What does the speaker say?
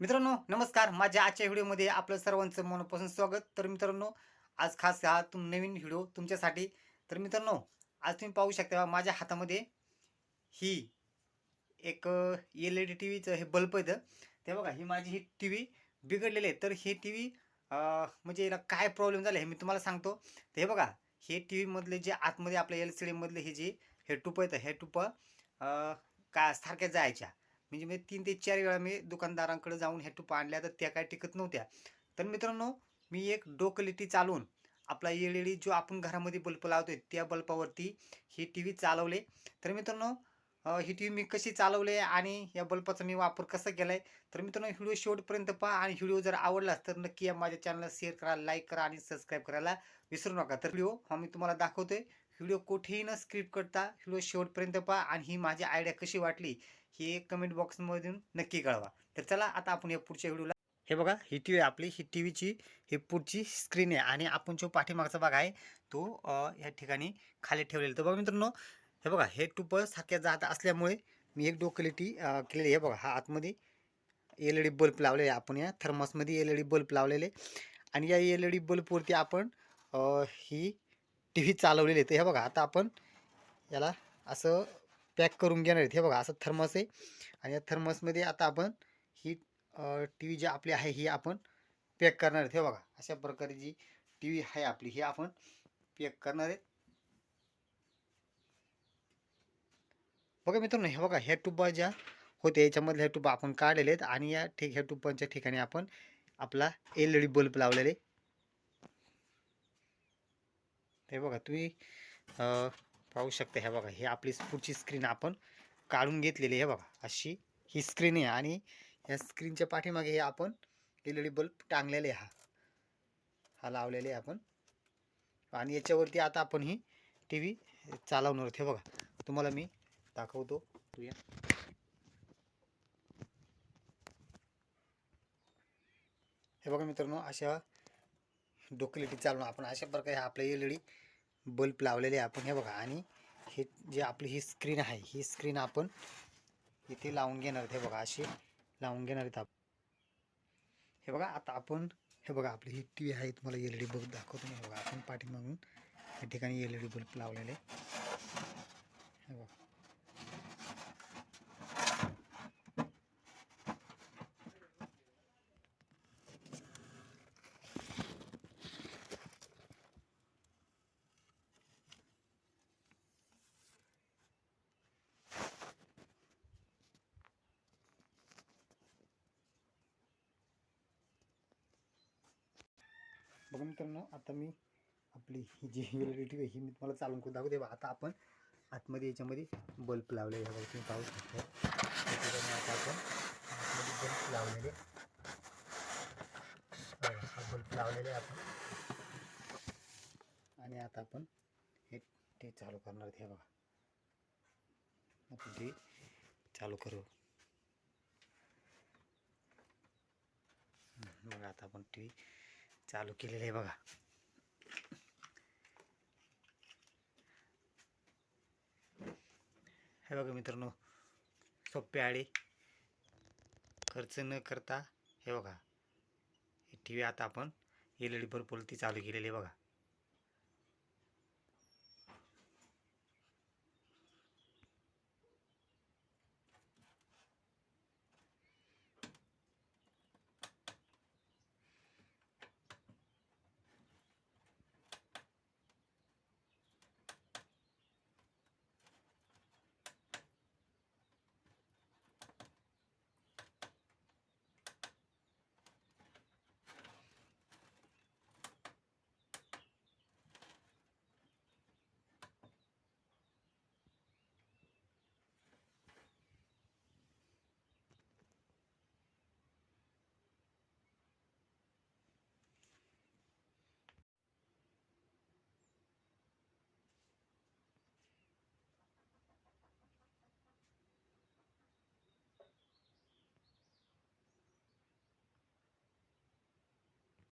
मित्रांनो नमस्कार. माझ्या आजच्या व्हिडिओमध्ये आपलं सर्वांचं मनापासून स्वागत. तर मित्रांनो आज खास हा तुम नवीन व्हिडिओ तुमच्यासाठी. तर मित्रांनो आज तुम्ही पाहू शकता माझ्या हातामध्ये ही एक एल ई डी टी व्हीचं हे बल्ब येतं ते बघा ही माझी ही टी व्ही बिघडलेली आहे. तर हे टी व्ही म्हणजे याला काय प्रॉब्लेम झाला हे मी तुम्हाला सांगतो. तर हे बघा हे टी व्हीमधले जे आतमध्ये आपल्या एल सी डीमधले हे जे हे टुपं येतं हे टुपं का सारख्या जायच्या. म्हणजे मी तीन ते चार वेळा मी दुकानदारांकडे जाऊन ह्या टुपा आणल्या तर त्या काय टिकत नव्हत्या. तर मित्रांनो मी एक डोकलिटी चालवून आपला एल ई डी जो आपण घरामध्ये बल्ब आहे त्या बल्बावरती ही टी व्ही चालवले. तर मित्रांनो ही टी व्ही मी कशी चालवले आणि या बल्बाचा मी वापर कसा केला आहे तर मित्रांनो व्हिडिओ शेवटपर्यंत पहा आणि व्हिडिओ जर आवडलाच तर नक्की या माझ्या चॅनलला शेअर करा लाईक करा आणि सबस्क्राईब करायला विसरू नका. तर व्हिडिओ हा मी तुम्हाला दाखवतोय. व्हिडिओ कुठेही न स्क्रिप्ट करता व्हिडिओ शेवटपर्यंत पहा आणि ही माझी आयडिया कशी वाटली हे कमेंट बॉक्समधून नक्की कळवा. तर चला आता आपण या पुढच्या व्हिडिओला हे बघा ही टी व्ही आपली ही टी व्हीची ही पुढची स्क्रीन आहे. आणि आपण जो पाठीमागचा भाग आहे तो या ठिकाणी खाली ठेवलेला तर बघा मित्रांनो हे बघा हे टुपं सारख्या जात असल्यामुळे मी एक डोकलिटी केलेली आहे. बघा हा आतमध्ये एल ई डी बल्ब लावलेले आहे आपण या. थर्मसमध्ये एल ई डी बल्ब लावलेले आणि या एल ई डी बल्बवरती आपण ही टी व्ही चालवलेली आहे. तर हे बघा आता आपण याला असं पॅक करून घेणार आहेत. हे बघा असं थर्मस आहे. आणि या थर्मसमध्ये आता आपण ही टी व्ही जी आपली आहे ही आपण पॅक करणार आहेत. हे बघा अशा प्रकारे जी टी व्ही आहे आपली ही आपण पॅक करणार आहेत. बघा मित्रांनो हे बघा ह्या ज्या होत्या याच्यामधल्या ह्या आपण काढलेले आहेत. आणि या ठीक ह्या ठिकाणी आपण आपला एल ई डी बल्ब लावलेले. हे बघा तुम्ही पाहू शकता हे बघा हे आपली पुढची स्क्रीन आपण काढून घेतलेली आहे हे बघा. अशी ही स्क्रीन आहे आणि या स्क्रीनच्या पाठीमागे हे आपण एल ई डी बल्ब टांगलेले आहे. हा हा लावलेले आहे आपण. आणि याच्यावरती आता आपण ही टी व्ही चालवणार आहोत हे बघा. तुम्हाला मी दाखवतो. तू या. हे बघा मित्रांनो अशा डोकलिटी चालवून आपण अशा प्रकारे आपल्या एल ई डी बल्ब लावलेले आहे आपण हे बघा. आणि हे जे आपली ही स्क्रीन आहे ही स्क्रीन आपण इथे लावून घेणार. आहेत हे बघा अशी लावून घेणार आहेत आपण. हे बघा आता आपण हे बघा आपली ही टी व्ही आहे तुम्हाला एल ई डी बल्ब दाखवतो मी. हे बघा आपण पाठीमागून या ठिकाणी एल ई डी बल्ब लावलेले. हे बघा. बघा मित्रांनो आता मी आपली ही जी एल ई डी ही मी तुम्हाला चालून करून दाखवते. बघा आता आपण आतमध्ये याच्यामध्ये बल्ब लावले आहे. बघा तुम्ही पाहू शकता. आता आपण आतमध्ये बल्ब लावलेले बल्ब लावलेले आहे आपण. आणि आता आपण हे ते चालू करणार आहेत हे बघा. आपण ते चालू करू. बघा आता आपण टी व्ही चालू केलेलं आहे बघा. हे बघा मित्रांनो सोपे आळे. खर्च न करता हे बघा. ही टी व्ही आता आपण. एल ई डी बल्बवरती चालू केलेली आहे बघा.